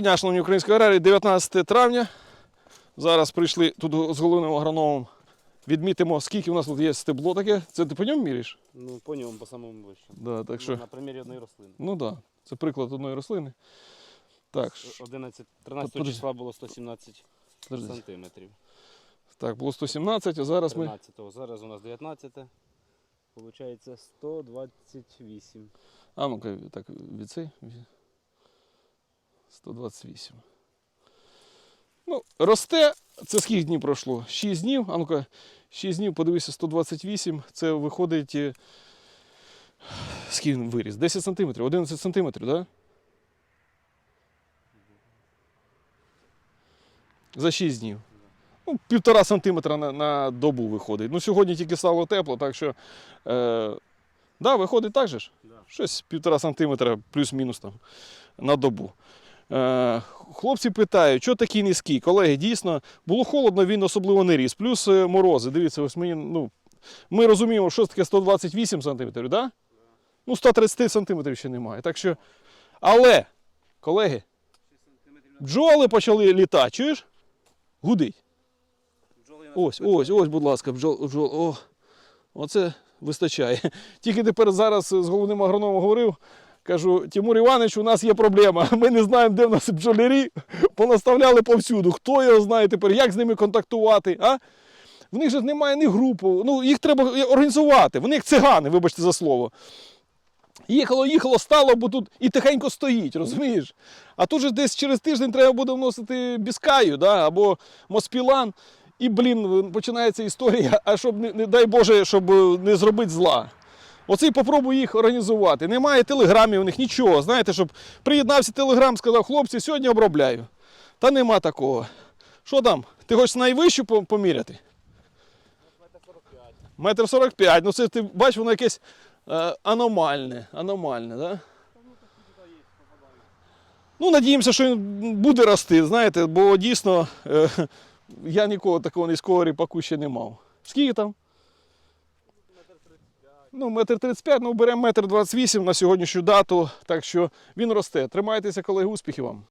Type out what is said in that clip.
Дня, шановні українські аграрії, 19 травня. Зараз прийшли тут з головним агрономом. Відмітимо, скільки у нас тут є стебло таке. Це ти по ньому міряєш? Ну, по ньому, по самому вищому. Да, так що, На примірі одної рослини. ну так, да, це приклад одної рослини. Так, 11, 13 Подожди. числа було 117 подожди. сантиметрів. так, було 117, а зараз ми. 13-го. Зараз у нас 19. Получається 128. А ну-ка, так, від цей. Від- 128. Ну, росте. Це скільки днів пройшло? 6 днів. А ну-ка, 6 днів, подивися, 128. Це виходить. е, Скільки він виріс? 10 сантиметрів, 11 сантиметрів, так? Да? За 6 днів. Ну, півтора сантиметра на, на добу виходить. Ну, сьогодні тільки стало тепло, так що. Е, да, виходить так же ж? Да. Щось півтора сантиметра плюс-мінус там на добу. Е, хлопці питають, що такий низький? Колеги, дійсно, було холодно, він особливо не ріс. Плюс е, морози. Дивіться, ось мені, ну, ми розуміємо, що таке 128 сантиметрів, да? Ну, 130 сантиметрів ще немає. Так що, але, колеги, бджоли почали літати, чуєш? Гудить. Ось, ось, ось, будь ласка, бджол, бджол. О, оце вистачає. Тільки тепер зараз з головним агрономом говорив. Кажу, Тимур Іванович, у нас є проблема. Ми не знаємо, де в нас бджолярі понаставляли повсюду. Хто його знає тепер, як з ними контактувати? А? В них же немає ні групи. Ну, їх треба організувати. Вони як цигани, вибачте за слово. Їхало, їхало, стало, бо тут і тихенько стоїть, розумієш? А тут же десь через тиждень треба буде вносити біскаю да? або моспілан. І, блін, починається історія, а щоб, не, дай Боже, щоб е, не зробити зла. Оце і попробую їх організувати. Немає телеграмів у них нічого. Знаєте, щоб приєднався телеграм, сказав, хлопці, сьогодні обробляю. Та нема такого. Що там? Ти хочеш найвищу поміряти? Метр сорок п'ять. Ну це ти бачиш, воно якесь е, аномальне. Аномальне, да? Ну, надіємося, що він буде рости, знаєте, бо дійсно е, я нікого такого низького ріпаку ще не мав. Скільки там? Ну, метр 35, ну беремо метр 28 на сьогоднішню дату, так що він росте. Тримайтеся, колеги, успіхів вам.